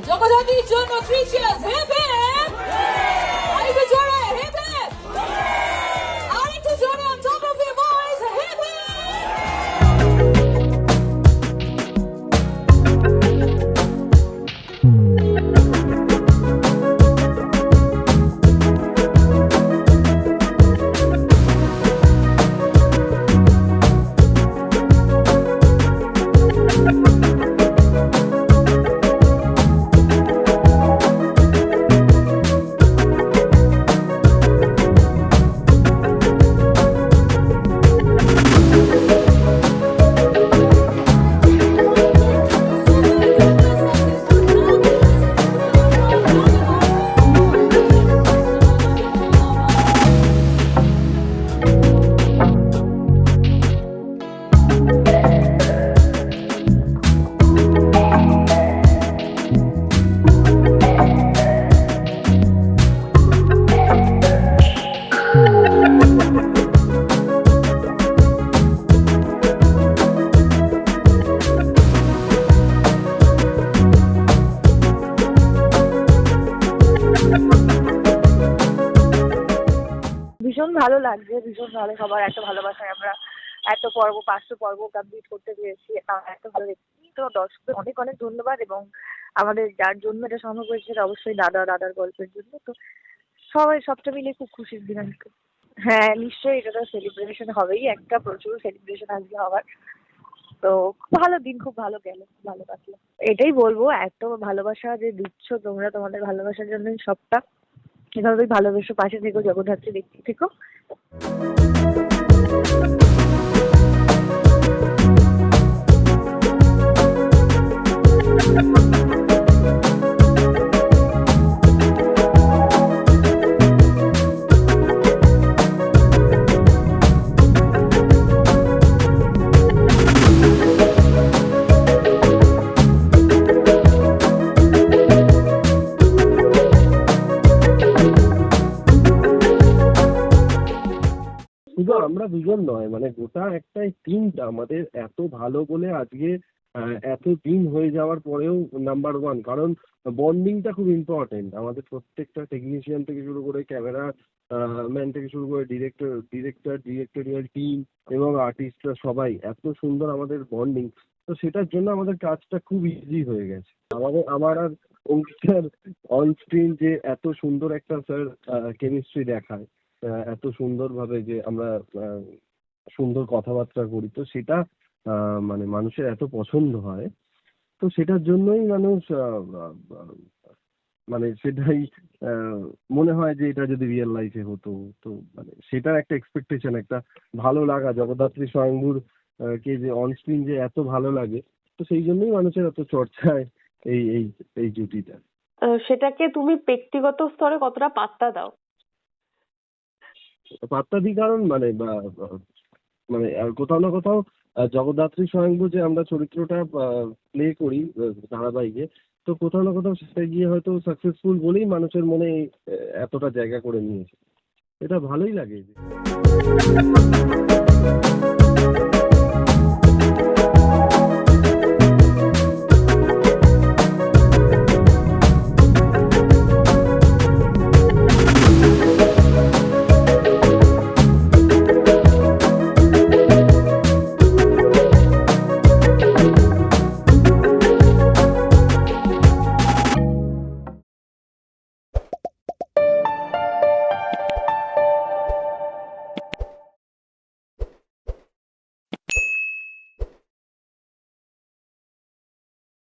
জগদ্ধাত্রীর জন্য three cheers ভীষণ ভালো লাগছে, ভীষণ ভালো, সবার এত ভালোবাসায় আমরা এত পর্ব পাঁচশো পর্ব কমপ্লিট করতে পেরেছি এত ভালো তো দর্শকদের অনেক অনেক ধন্যবাদ এবং আমাদের যার জন্য এটা সম্ভব হয়েছে অবশ্যই দাদা, দাদার গল্পের জন্য। তো সবাই সবটা মিলে খুব খুশির দিন আজকে। হ্যাঁ নিশ্চয়ই এটা তো সেলিব্রেশন হবেই, একটা প্রচুর সেলিব্রেশন আজকে হবার তো ভালো দিন, খুব ভালো গেল ভালো কাটলো। এটাই বলব, এত ভালোবাসা যে দিচ্ছ তোমরা তোমাদের ভালোবাসার জন্যই সবটা। এভাবেই ভালোবেসো পাশে থেকো জগদ্ধাত্রী দেখতে থেকো। শুধু আমরা দুজন নয় মানে গোটা একটাই টিমটা আমাদের এত ভালো বলে আজকে এত দিন হয়ে যাওয়ার পরেও নাম্বার ওয়ান কারণ বন্ডিংটা খুব ইম্পর্টেন্ট আমাদের প্রত্যেকটা টেকনিশিয়ান থেকে শুরু করে ক্যামেরা ম্যান থেকে শুরু করে ডিরেক্টর ডিরেক্টর ডিরেক্টরিয়াল টিম এবং আর্টিস্টরা সবাই এত সুন্দর আমাদের বন্ডিং তো সেটার জন্য আমাদের কাজটা খুব ইজি হয়ে গেছে। আমাদের, আমার আর অঙ্কিতার অন স্ক্রিন যে এত সুন্দর একটা স্যার কেমিস্ট্রি দেখায়। এত সুন্দরভাবে যে আমরা সুন্দর কথাবার্তা করি তো সেটা মানে মানুষের এত পছন্দ হয়। তো সেটার জন্যই মানুষ মানে সেটাই মনে হয় যে এটা যদি রিয়েল লাইফে হতো তো মানে সেটার একটা এক্সপেকটেশন একটা ভালো লাগা জগদ্ধাত্রী স্বয়ংভূর আহ, কে যে অন স্ক্রিন যে এত ভালো লাগে তো সেই জন্যই মানুষের এত চর্চায় এই এই এই জুটিটা। সেটাকে তুমি ব্যক্তিগত স্তরে কতটা পাত্তা দাও? পাত্তা কারণ মানে মানে কোথাও না কোথাও জগদ্ধাত্রী স্বয়ংভূ যে আমরা চরিত্রটা প্লে করি ধারাবাহিকে, তো কোথাও না কোথাও সেটা গিয়ে হয়তো সাকসেসফুল বলেই মানুষের মনে এতটা জায়গা করে নিয়েছে। এটা ভালোই লাগে।